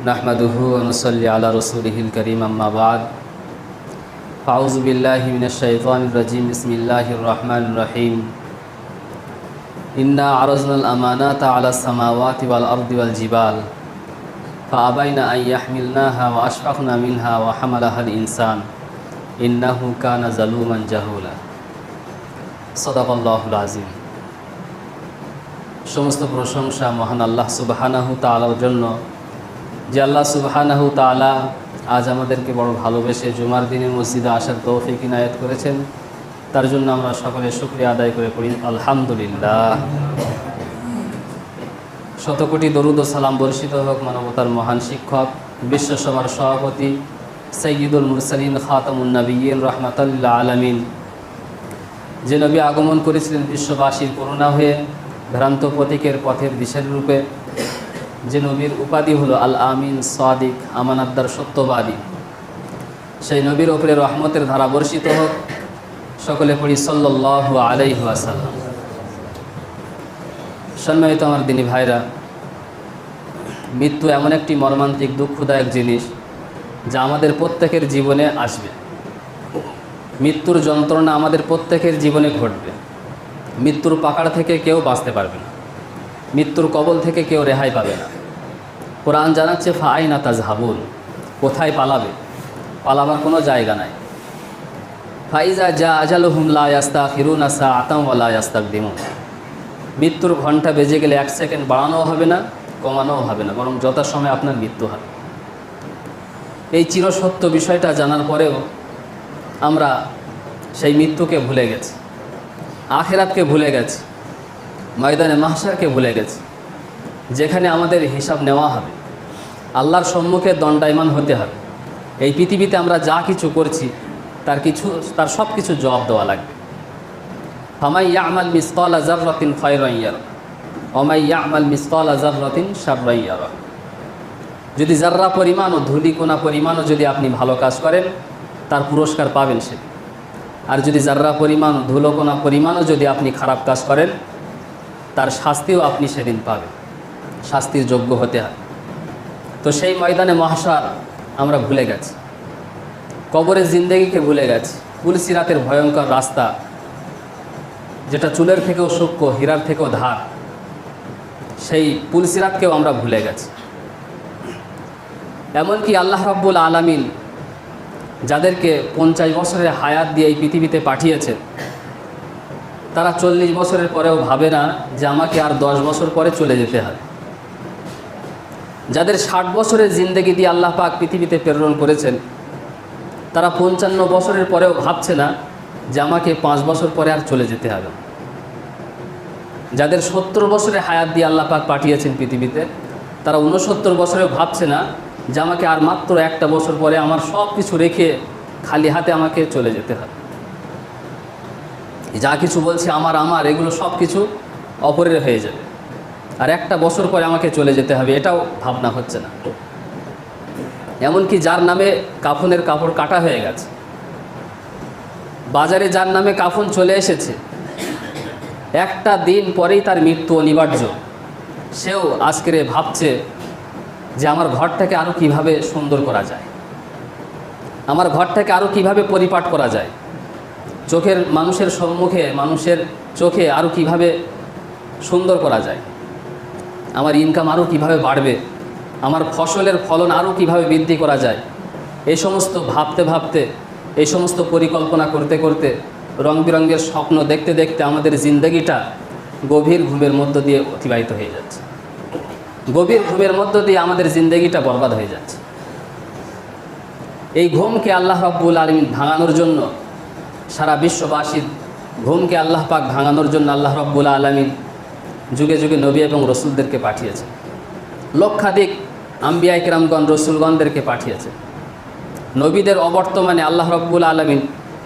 نحمده ونصلي على رسوله الكريم أما بعد فأعوذ بالله من الشيطان الرجيم بسم الله الرحمن الرحيم إنا عرضنا الأمانات على السماوات والأرض والجبال فأبين أن يحملناها وأشفقن منها وحملها الإنسان إنه كان ظلوما جهولا صدق الله العظيم সমস্ত প্রশংসা মহান আল্লাহ সুবাহানাহু তালার জন্য যে আল্লাহ সুবাহানাহু তালা আজ আমাদেরকে বড় ভালোবেসে জুমার দিনে মসজিদে আসার তৌফিক ইনায়ত করেছেন। তার জন্য আমরা সকলে শুক্রিয়া আদায় করে পড়ি। আলহামদুলিল্লাহ। শতকোটি দরুদ ও সালাম বর্ষিত হোক মানবতার মহান শিক্ষক বিশ্বসভার সভাপতি সৈয়দুল মুরসালিন খাতামুন্নবীন রহমতুল্লাহ আলমিন। যে নবী আগমন করেছিলেন বিশ্ববাসীর করুণা হয়ে, ভ্রান্ত প্রতীকের পথের দিশের রূপে যে নবীর উপাধি হলো আল আমিন সাদিক আমানাদ্দার সত্যবাদী। সেই নবীর ওপরে রহমতের ধারা বর্ষিত হোক। সকলে পড়ি সাল্লাহ আলাইহাসাল্লাম সম্মানিত আমার দিনী ভাইরা, মৃত্যু এমন একটি মর্মান্তিক, দুঃখদায়ক জিনিস যা আমাদের প্রত্যেকের জীবনে আসবে। মৃত্যুর যন্ত্রণা আমাদের প্রত্যেকের জীবনে ঘটবে। মৃত্যুর পাকাড় থেকে কেউ বাঁচতে পারবে না। মৃত্যুর কবল থেকে কেউ রেহাই পাবে না। কোরআন জানাচ্ছে ফাই না তাজ হাবুল কোথায় পালাবে? পালাবার কোনো জায়গা নাই। ফাইজা যা আজাল হুমলা ইয়াস্তা ফিরুন আসা আতামওয়ালা ইয়াস্তাক দিমুন মৃত্যুর ঘণ্টা বেজে গেলে এক সেকেন্ড বাড়ানোও হবে না, কমানোও হবে না, বরং যথাসময়ে আপনার মৃত্যু হবে। এই চিরসত্য বিষয়টা জানার পরেও আমরা সেই মৃত্যুকে ভুলে গেছি। আখেরাতকে ভুলে গেছি। ময়দানে মাহসারকে ভুলে গেছি, যেখানে আমাদের হিসাব নেওয়া হবে। আল্লাহর সম্মুখে দণ্ডায়মান হতে হবে। এই পৃথিবীতে আমরা যা কিছু করছি, তার কিছু, তার সব কিছু জবাব দেওয়া লাগবে। ফামাই ইয়ামাল মিসকাল আজার রতিন খয়রাইয়ার অমাই ইয়ামাল মিসকাল আজার রতিন সাররাইয়ার যদি জাররা পরিমাণ ও ধুলিকোনা পরিমাণও যদি আপনি ভালো কাজ করেন, তার পুরস্কার পাবেন সে। আর যদি জাররা পরিমাণ ধুলোকোনা পরিমাণও যদি আপনি খারাপ কাজ করেন তার শাস্তিও আপনি সেদিন পাবেন। শাস্তির যোগ্য হতে হয় তো সেই ময়দানে মহাসার আমরা ভুলে গেছি। কবরের জিন্দেগিকে ভুলে গেছি। পুলসিরাতের ভয়ঙ্কর রাস্তা, যেটা চুলের থেকেও সূক্ষ্ম, হীরার থেকেও ধার, সেই পুলসিরাতকেও আমরা ভুলে গেছি। এমনকি আল্লাহ রব্বুল আলামিন যাদেরকে পঞ্চাশ বছরের হায়াত দিয়ে এই পৃথিবীতে পাঠিয়েছে তারা চল্লিশ বছরের পরেও ভাবে না যে আমাকে আর দশ বছর পরে চলে যেতে হবে যাদের ষাট বছরের জিন্দগি দিয়ে আল্লাহ পাক পৃথিবীতে প্রেরণ করেছেন, তারা পঞ্চান্ন বছরের পরেও ভাবছে না যে আমাকে পাঁচ বছর পরে আর চলে যেতে হবে। যাদের সত্তর বছরের হায়াত দিয়ে আল্লাহ পাক পাঠিয়েছেন পৃথিবীতে, তারা ঊনসত্তর বছরেও ভাবছে না যে আমাকে আর মাত্র একটা বছর পরে আমার সব কিছু রেখে খালি হাতে আমাকে চলে যেতে হবে। যা কিছু বলছে আমার আমার, এগুলো সব কিছু অপরের হয়ে যাবে। আর একটা বছর পরে আমাকে চলে যেতে হবে, এটাও ভাবনা হচ্ছে না। এমনকি যার নামে কাফনের কাপড় কাটা হয়ে গেছে, বাজারে যার নামে কাফন চলে এসেছে, একটা দিন পরেই তার মৃত্যু অনিবার্য। সেও আজকের ভাবছে যে আমার ঘরটাকে আরও কীভাবে সুন্দর করা যায়, আমার ঘরটাকে আরও কীভাবে পরিপাট করা যায় চোখের মানুষের সম্মুখে, মানুষের চোখে আরও কীভাবে সুন্দর করা যায়? আমার ইনকাম আরও কীভাবে বাড়বে? আমার ফসলের ফলন আরও কীভাবে বৃদ্ধি করা যায়? এই সমস্ত ভাবতে ভাবতে, এই সমস্ত পরিকল্পনা করতে করতে রং বেরঙের স্বপ্ন দেখতে দেখতে আমাদের জিন্দগিটা গভীর ঘুমের মধ্য দিয়ে অতিবাহিত হয়ে যাচ্ছে। গভীর ঘুমের মধ্য দিয়ে আমাদের জিন্দগিটা বরবাদ হয়ে যাচ্ছে। এই ঘুমকে আল্লাহ রব্বুল আলমিন ভাঙানোর জন্য সারা বিশ্ববাসীর ঘুমকে আল্লাহ পাক ভাঙানোর জন্য আল্লাহ রব্বুল আলমিন যুগে যুগে নবী এবং রসুলদেরকে পাঠিয়েছে লক্ষাধিক আম্বিয়া কিরামগণ রসুলগণদেরকে পাঠিয়েছে নবীদের অবর্তমানে আল্লাহ রব্বুল আলমিন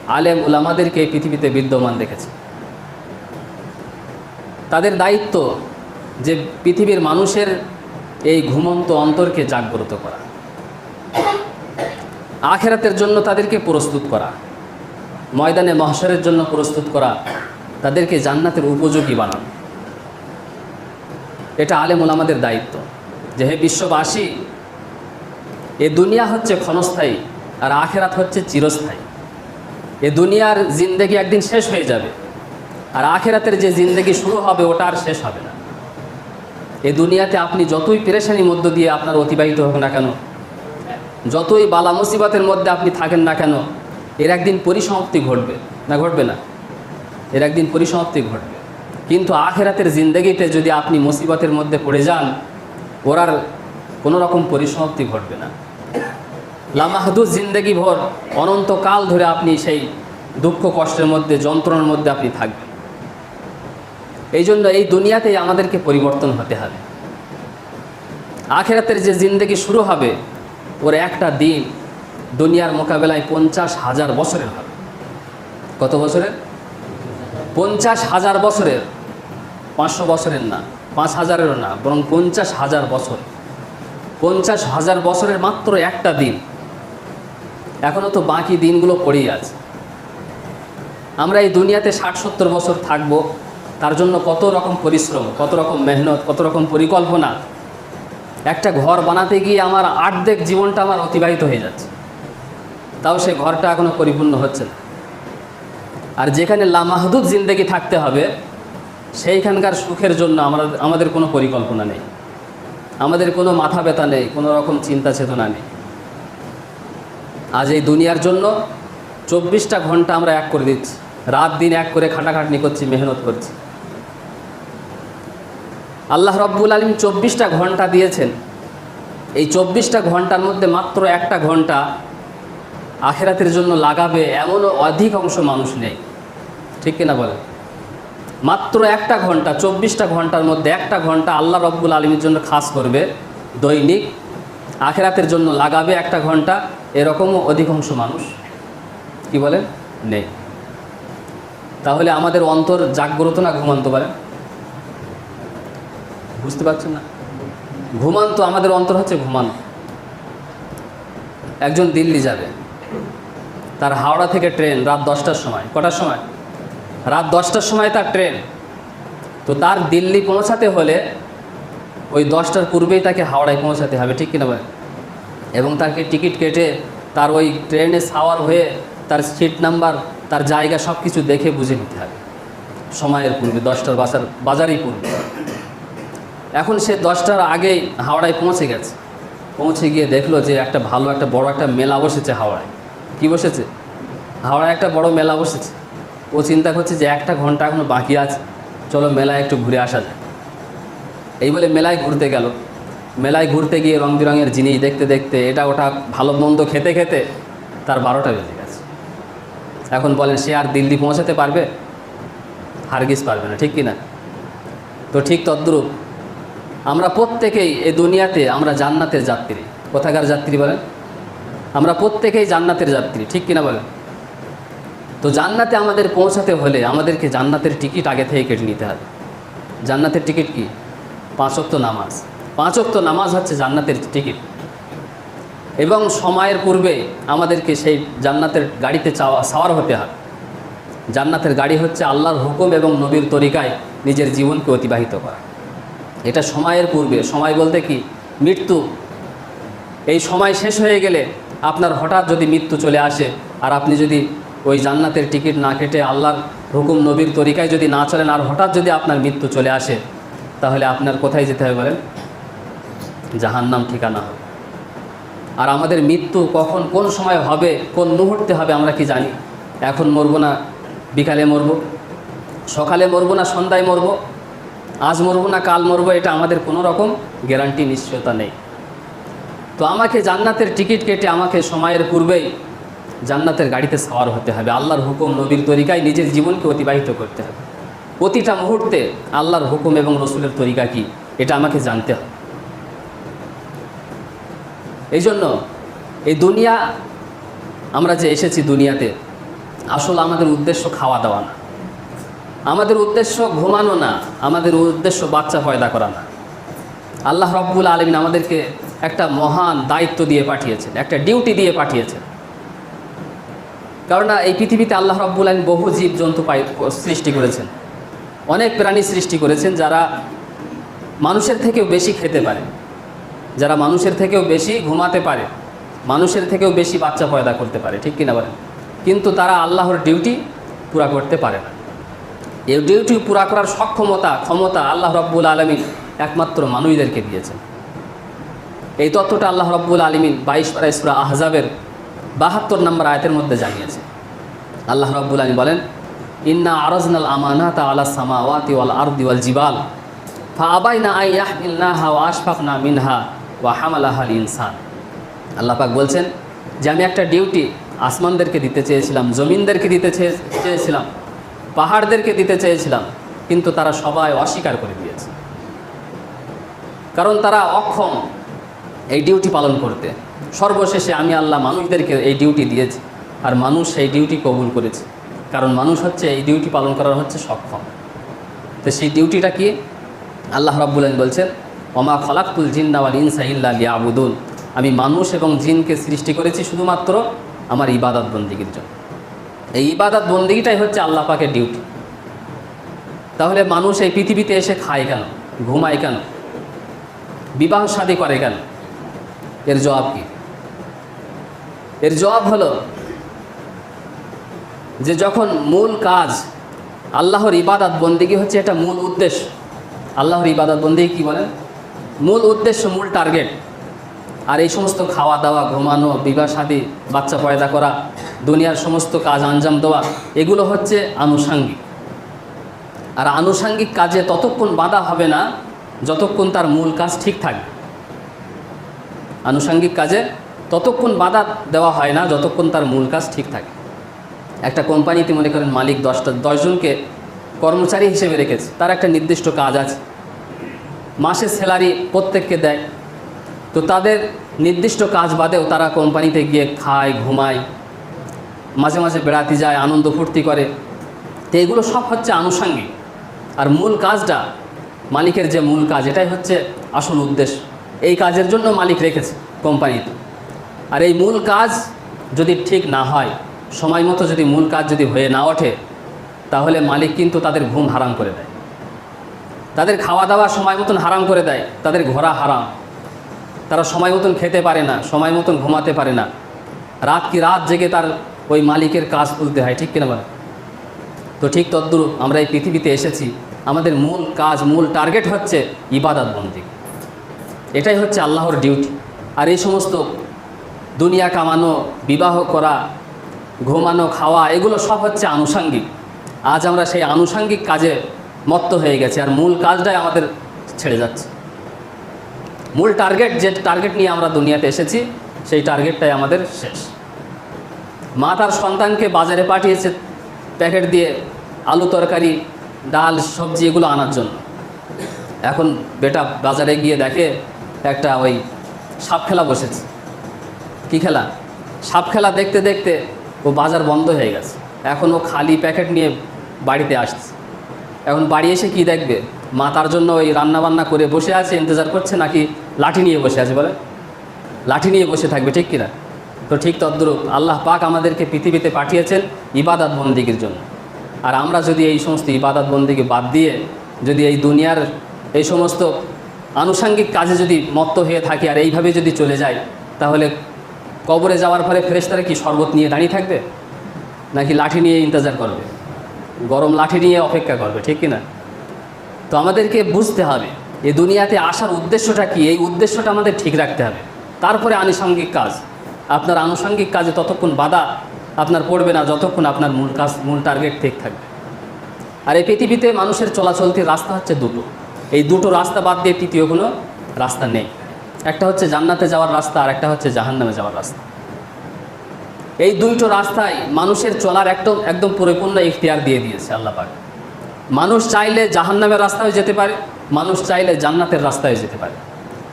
আলেম উলামাদেরকে এই পৃথিবীতে বিদ্যমান দেখেছে তাদের দায়িত্ব যে পৃথিবীর মানুষের এই ঘুমন্ত অন্তরকে জাগ্রত করা। আখেরাতের জন্য তাদেরকে প্রস্তুত করা। ময়দানে মহাসরের জন্য প্রস্তুত করা, তাদেরকে জান্নাতের উপযোগী বানানো। এটা আলেমুল আমাদের দায়িত্ব, যে হে বিশ্ববাসী, এ দুনিয়া হচ্ছে ক্ষণস্থায়ী আর আখেরাত হচ্ছে চিরস্থায়ী। এ দুনিয়ার জিন্দেগি একদিন শেষ হয়ে যাবে আর আখেরাতের যে জিন্দেগি শুরু হবে ওটা আর শেষ হবে না। এ দুনিয়াতে আপনি যতই পেরেশানির মধ্য দিয়ে আপনার অতিবাহিত হোক না কেন, যতই বালা মুসিবতের মধ্যে আপনি থাকেন না কেন এর একদিন পরিসমাপ্তি ঘটবে। না ঘটবে না। এর একদিন পরিসমাপ্তি ঘটবে। কিন্তু আখেরাতের জিন্দগিতে যদি আপনি মুসিবতের মধ্যে পড়ে যান ওরার কোনো রকম পরিসমাপ্তি ঘটবে না। লামাহদুদ জিন্দগি ভর অনন্তকাল ধরে আপনি সেই দুঃখ কষ্টের মধ্যে, যন্ত্রণার মধ্যে আপনি থাকবেন। এই জন্য এই দুনিয়াতেই আমাদেরকে পরিবর্তন হতে হবে। আখেরাতের যে জিন্দগি শুরু হবে, ওর একটা দিন দুনিয়ার মোকাবেলায় পঞ্চাশ হাজার বছরের হবে কত বছরের? পঞ্চাশ হাজার বছরের। পাঁচশো বছরের না, পাঁচ হাজারেরও না, বরং পঞ্চাশ হাজার বছর। পঞ্চাশ হাজার বছরের মাত্র একটা দিন। এখনও তো বাকি দিনগুলো পড়েই আছে। আমরা এই দুনিয়াতে ষাট সত্তর বছর থাকব, তার জন্য কত রকম পরিশ্রম, কত রকম মেহনত, কত রকম পরিকল্পনা। একটা ঘর বানাতে গিয়ে আমার আর্ধেক জীবনটা আমার অতিবাহিত হয়ে যাচ্ছে। তাও সে ঘরটা এখনও পরিপূর্ণ হচ্ছে না। আর যেখানে লামাহদুদ জিন্দেগি থাকতে হবে, সেইখানকার সুখের জন্য আমরা আমাদের কোনো পরিকল্পনা নেই। আমাদের কোনো মাথা ব্যথা নেই, কোনো রকম চিন্তা চেতনা নেই। আজ এই দুনিয়ার জন্য চব্বিশটা ঘণ্টা আমরা এক করে দিচ্ছি। রাত দিন এক করে খাটাখাটনি করছি, মেহনত করছি। আল্লাহ রব্বুল আলম চব্বিশটা ঘণ্টা দিয়েছেন। এই চব্বিশটা ঘণ্টার মধ্যে মাত্র একটা ঘণ্টা আখেরাতের জন্য লাগাবে এমনও অধিক অংশ মানুষ নেই। ঠিক কিনা বলে মাত্র একটা ঘণ্টা, চব্বিশটা ঘণ্টার মধ্যে একটা ঘণ্টা আল্লাহ রব্বুল আলমীর জন্য খাস করবে, দৈনিক। আখেরাতের জন্য লাগাবে একটা ঘণ্টা, এরকমও অধিকাংশ মানুষ কি বলে নেই। তাহলে আমাদের অন্তর জাগ্রত না ঘুমান্ত পারে বুঝতে পারছেন না? ঘুমান্ত আমাদের অন্তর হচ্ছে ঘুমানো। একজন দিল্লি যাবে। তার হাওড়া থেকে ট্রেন রাত দশটার সময়। কটার সময়? রাত দশটার সময় তার ট্রেন। তো তার দিল্লি পৌঁছাতে হলে ওই দশটার পূর্বেই তাকে হাওড়ায় পৌঁছাতে হবে, ঠিক কিনা ভাই? এবং তাকে টিকিট কেটে তার ওই ট্রেনে সাওয়ার হয়ে তার সিট নাম্বার, তার জায়গা সব কিছু দেখে বুঝে নিতে হবে। সময়ের পূর্বে, দশটার বাজার বাজারই পূর্বে। এখন সে দশটার আগেই হাওড়ায় পৌঁছে গেছে। পৌঁছে গিয়ে দেখল যে একটা ভালো, একটা বড় একটা মেলা বসেছে হাওড়ায়। কি বসেছে? হাওড়ায় একটা বড় মেলা বসেছে। ও চিন্তা করছে যে একটা ঘণ্টা এখনও বাকি আছে। চলো মেলায় একটু ঘুরে আসা যায় এই বলে মেলায় ঘুরতে গেল। মেলায় ঘুরতে গিয়ে রং বেরঙের জিনিস দেখতে দেখতে এটা ওটা ভালো মন্দ খেতে খেতে তার বারোটা বেজে গেছে। এখন বলেন, সে আর দিল্লি পৌঁছাতে পারবে? হারগিস পারবে না, ঠিক কি না তো ঠিক তদ্রূপ আমরা প্রত্যেকেই এই দুনিয়াতে আমরা জান্নাতের যাত্রী। কোথাকার যাত্রী বলেন? আমরা প্রত্যেকেই জান্নাতের যাত্রী, ঠিক কিনা বলেন? তো জান্নাতে আমাদের পৌঁছাতে হলে আমাদেরকে জান্নাতের টিকিট আগে থেকে কেটে নিতে হবে। জান্নাতের টিকিট কি? পাঁচক্ত নামাজ। পাঁচক্ত নামাজ হচ্ছে জান্নাতের টিকিট। এবং সময়ের পূর্বে আমাদেরকে সেই জান্নাতের গাড়িতে চাওয়া, সাওয়ার হতে হবে। জান্নাতের গাড়ি হচ্ছে আল্লাহর হুকুম এবং নবীর তরিকায় নিজের জীবনকে অতিবাহিত করা। এটা সময়ের পূর্বে। সময় বলতে কি? মৃত্যু। এই সময় শেষ হয়ে গেলে আপনার হঠাৎ যদি মৃত্যু চলে আসে, আর আপনি যদি ওই জান্নাতের টিকিট না কেটে আল্লাহর হুকুম নবীর তরিকায় যদি না চলেন, আর হঠাৎ যদি আপনার মৃত্যু চলে আসে, তাহলে আপনার কোথায় যেতে হবে বলেন? জাহান্নাম ঠিকানা আর আমাদের মৃত্যু কখন, কোন সময় হবে, কোন মুহূর্তে হবে আমরা কি জানি? এখন মরবো না, বিকালে মরবো, সকালে মরবো না, সন্ধ্যায় মরবো, আজ মরবো না, কাল মরবো, এটা আমাদের কোনো রকম গ্যারান্টি নিশ্চয়তা নেই। তো আমাকে জান্নাতের টিকিট কেটে আমাকে সময়ের পূর্বেই জান্নাতের গাড়িতে সাওয়ার হতে হবে। আল্লাহর হুকুম নবীর তরিকায় নিজের জীবনকে অতিবাহিত করতে হবে। প্রতিটা মুহূর্তে আল্লাহর হুকুম এবং রসুলের তরিকা কি, এটা আমাকে জানতে হবে। এই জন্য এই দুনিয়া, আমরা যে এসেছি দুনিয়াতে, আসলে আমাদের উদ্দেশ্য খাওয়া দাওয়া না। আমাদের উদ্দেশ্য ঘুমানো না, আমাদের উদ্দেশ্য বাচ্চা পয়দা করা না। আল্লাহ রব্বুল আলমিন আমাদেরকে একটা মহান দায়িত্ব দিয়ে পাঠিয়েছেন, একটা ডিউটি দিয়ে পাঠিয়েছেন। কারণ এই পৃথিবীতে আল্লাহ রব্বুল আলম বহু জীব জন্তু পাই সৃষ্টি করেছেন। অনেক প্রাণী সৃষ্টি করেছেন যারা মানুষের থেকেও বেশি খেতে পারে। যারা মানুষের থেকেও বেশি ঘুমাতে পারে। মানুষের থেকেও বেশি বাচ্চা পয়দা করতে পারে, ঠিক কিনা বলেন? কিন্তু তারা আল্লাহর ডিউটি পুরা করতে পারে না। এই ডিউটি পুরা করার সক্ষমতা, ক্ষমতা আল্লাহ রব্বুল আলমিন একমাত্র মানুষদেরকে দিয়েছেন। এই তত্ত্বটা আল্লাহ রব্বুল আলমিন বাইশ পারা ইসরা আহজাবের বাহাত্তর নম্বর আয়তের মধ্যে জানিয়েছে। আল্লাহ রব্বুল আলম বলেন, ইন্না আরজনাল আমানাতা আলা সামাওয়াতি ওয়াল আরদি ওয়াল জিবাল ফা আবাইনা আই ইয়াহমিলনাহা ওয়া আশফাকনা মিনহা ওয়া হামালাহাল ইনসান আল্লাহ পাক বলছেন যে, আমি একটা ডিউটি আসমানদেরকে দিতে চেয়েছিলাম, জমিনদেরকে দিতে চেয়ে- চেয়েছিলাম, পাহাড়দেরকে দিতে চেয়েছিলাম, কিন্তু তারা সবাই অস্বীকার করে দিয়েছে। কারণ তারা অক্ষম এই ডিউটি পালন করতে। সর্বশেষে আমি আল্লাহ মানুষদেরকে এই ডিউটি দিয়েছি, আর মানুষ সেই ডিউটি কবুল করেছে। কারণ মানুষ হচ্ছে এই ডিউটি পালন করার হচ্ছে সক্ষম। তো সেই ডিউটিটা কি? আল্লাহ রাব্বুল আলামিন বলছেন, ওমা খলাকুল জিন্নাওয়াল ইনসা ইল্লা লিয়াবুদুন। আমি মানুষ এবং জিনকে সৃষ্টি করেছি শুধুমাত্র আমার ইবাদত বন্দিগির জন্য। এই ইবাদত বন্দিগিটাই হচ্ছে আল্লাহ পাকের ডিউটি তাহলে মানুষ এই পৃথিবীতে এসে খায় কেন? ঘুমায় কেন? বিবাহ শাদী করে কেন? এর জবাব কি? এর জবাব হলো যে যখন মূল কাজ আল্লাহর ইবাদত বন্দিগি হচ্ছে, এটা মূল উদ্দেশ্য। আল্লাহর ইবাদত বন্দিগি কী বলেন মূল উদ্দেশ্য, মূল টার্গেট। আর এই সমস্ত খাওয়া দাওয়া, ঘুমানো, বিবাহ শাদী বাচ্চা পয়দা করা, দুনিয়ার সমস্ত কাজ, আঞ্জাম দেওয়া, এগুলো হচ্ছে আনুষাঙ্গিক। আর আনুষাঙ্গিক কাজে ততক্ষণ বাধা হবে না, যতক্ষণ তার মূল কাজ ঠিক থাকবে। আনুষাঙ্গিক কাজে ততক্ষণ বাধা দেওয়া হয় না যতক্ষণ তার মূল কাজ ঠিক থাকে। একটা কোম্পানিতে মনে করেন মালিক দশটা দশজনকে কর্মচারী হিসেবে রেখেছে, তার একটা নির্দিষ্ট কাজ আছে। মাসের স্যালারি প্রত্যেককে দেয়। তো তাদের নির্দিষ্ট কাজ বাদেও তারা কোম্পানিতে গিয়ে খায়, ঘুমায়, মাঝে মাঝে বেড়াতে যায়, আনন্দ ফুর্তি করে। তো এগুলো সব হচ্ছে আনুষাঙ্গিক। আর মূল কাজটা মালিকের যে মূল কাজ, এটাই হচ্ছে আসল উদ্দেশ্য। এই কাজের জন্য মালিক রেখেছে কোম্পানিতে। আর এই মূল কাজ যদি ঠিক না হয়, সময় মতো যদি মূল কাজ যদি হয়ে না ওঠে, তাহলে মালিক কিন্তু তাদের ঘুম হারাম করে দেয়। তাদের খাওয়া দাওয়া সময় মতন হারাম করে দেয়, তাদের ঘোরা হারাম। তারা সময় মতন খেতে পারে না, সময় মতন ঘুমাতে পারে না। রাত কি রাত জেগে তার ওই মালিকের কাজ তুলতে হয়, ঠিক কিনা বলে? তো ঠিক তদ্রূপ আমরা এই পৃথিবীতে এসেছি। আমাদের মূল কাজ, মূল টার্গেট হচ্ছে ইবাদত বন্দি এটাই হচ্ছে আল্লাহর ডিউটি আর এই সমস্ত দুনিয়া কামানো, বিবাহ করা, ঘুমানো, খাওয়া, এগুলো সব হচ্ছে আনুষাঙ্গিক। আজ আমরা সেই আনুষাঙ্গিক কাজে মত্ত হয়ে গেছি আর মূল কাজটাই আমাদের ছেড়ে যাচ্ছে। মূল টার্গেট যে টার্গেট নিয়ে আমরা দুনিয়াতে এসেছি, সেই টার্গেটটাই আমাদের শেষ। মা তার সন্তানকে বাজারে পাঠিয়েছে প্যাকেট দিয়ে আলু তরকারি, ডাল, সবজি এগুলো আনার জন্য। এখন বেটা বাজারে গিয়ে দেখে একটা ওই সাপ খেলা বসেছে। কি খেলা? সাপ খেলা দেখতে দেখতে ও বাজার বন্ধ হয়ে গেছে। এখন ও খালি প্যাকেট নিয়ে বাড়িতে আসছে। এখন বাড়ি এসে কি দেখবে? মা তার জন্য ওই রান্নাবান্না করে বসে আছে, ইন্তজার করছে নাকি লাঠি নিয়ে বসে আছে বলে? লাঠি নিয়ে বসে থাকবে, ঠিক কিনা? তো ঠিক তদ্রূপ আল্লাহ পাক আমাদেরকে পৃথিবীতে পাঠিয়েছেন ইবাদত বন্দিগির জন্য। আর আমরা যদি এই সমস্ত ইবাদত বন্দিকে বাদ দিয়ে যদি এই দুনিয়ার এই সমস্ত আনুষাঙ্গিক কাজে যদি মত্ত হয়ে থাকি আর এইভাবে যদি চলে যায় তাহলে কবরে যাওয়ার পরে ফেরেশতারা কি শরবত নিয়ে দাঁড়িয়ে থাকবে? নাকি লাঠি নিয়ে ইন্তজার করবে? গরম লাঠি নিয়ে অপেক্ষা করবে, ঠিক কিনা? তো আমাদেরকে বুঝতে হবে, এই দুনিয়াতে আসার উদ্দেশ্যটা কি? এই উদ্দেশ্যটা আমাদের ঠিক রাখতে হবে। তারপরে আনুষঙ্গিক কাজ। আপনার আনুষঙ্গিক কাজে ততক্ষণ বাধা আপনার পড়বে না যতক্ষণ আপনার মূল কাজ, মূল টার্গেট ঠিক থাকবে। আর এই পৃথিবীতে মানুষের চলাচলতির রাস্তা হচ্ছে দুটো। এই দুটো রাস্তা বাদ দিয়ে তৃতীয় কোনো রাস্তা নেই। একটা হচ্ছে জান্নাতে যাওয়ার রাস্তা, আর একটা হচ্ছে জাহান্নামে যাওয়ার রাস্তা। এই দুইটো রাস্তায় মানুষের চলার একদম একদম পরিপূর্ণ ইখতিয়ার দিয়ে দিয়েছে আল্লাহ পাক। মানুষ চাইলে জাহান্নামের রাস্তায় যেতে পারে, মানুষ চাইলে জান্নাতের রাস্তায় যেতে পারে।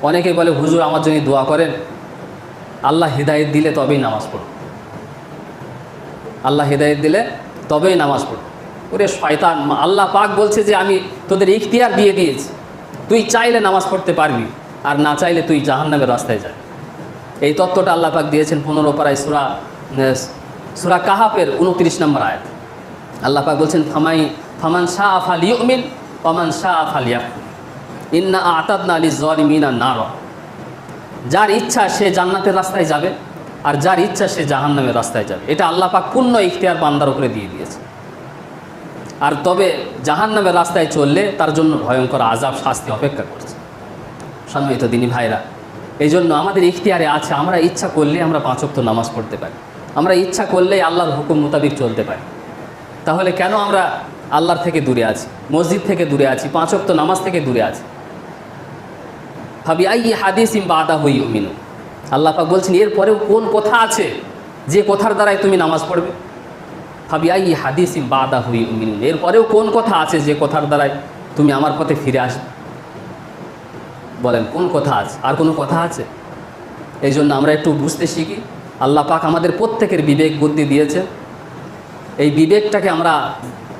অনেকে বলে, হুজুর, আমার জন্য দোয়া করেন। আল্লাহ হৃদায়ত দিলে তবেই নামাজ পড়ব। আল্লাহ হৃদায়ত দিলে তবেই নামাজ পড়ব। ওরে শয়তান, আল্লাহ পাক বলছে যে আমি তোদের ইখতিয়ার দিয়ে দিয়েছি। তুই চাইলে নামাজ পড়তে পারবি, আর না চাইলে তুই জাহান্নামের রাস্তায় যা এই তত্ত্বটা আল্লাহ পাক দিয়েছেন পনেরো পাড়ায় সুরা সুরা কাহাফের উনত্রিশ নম্বর আয়াত। আল্লাহ পাক বলছেন, ফামাই, ফামান শাহ আফাল ইউমিন ফামান শাহ আফাল ইন্না আতাদনা আলি জলিমিনা নার। যার ইচ্ছা সে জান্নাতের রাস্তায় যাবে, আর যার ইচ্ছা সে জাহান নামের রাস্তায় যাবে। এটা আল্লাহ পাক পূর্ণ ইখতিয়ার বান্দার উপরে দিয়ে দিয়েছে। আর তবে জাহান নামের রাস্তায় চললে তার জন্য ভয়ঙ্কর আজাব শাস্তি অপেক্ষা করছে। সম্মানিত দিনী ভাইরা এই জন্য আমাদের ইখতিয়ারে আছে, আমরা ইচ্ছা করলে আমরা পাঁচক্ত নামাজ পড়তে পারি। আমরা ইচ্ছা করলেই আল্লাহর হুকুম মোতাবিক চলতে পারি। তাহলে কেন আমরা আল্লাহর থেকে দূরে আছি, মসজিদ থেকে দূরে আছি পাঁচক্ত নামাজ থেকে দূরে আছি? ভাবি আই হাদিস ইম বাদা হই মিনু আল্লাহ পাক বলছেন, এরপরেও কোন কথা আছে যে কথার দ্বারাই তুমি নামাজ পড়বে? ভাবি আই হাদিস বাদা হুই মিনু এরপরেও কোন কথা আছে যে কথার দ্বারাই তুমি আমার পথে ফিরে আস বলেন, কোন কথা আছে? আর কোনো কথা আছে? এই জন্য আমরা একটু বুঝতে শিখি। আল্লাহ পাক আমাদের প্রত্যেকের বিবেক বুদ্ধি দিয়েছে। এই বিবেকটাকে আমরা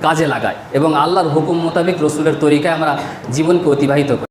কাজে লাগাই এবং আল্লাহর হুকুম মোতাবেক রসুলের তরিকায় আমরা জীবনকে অতিবাহিত করি।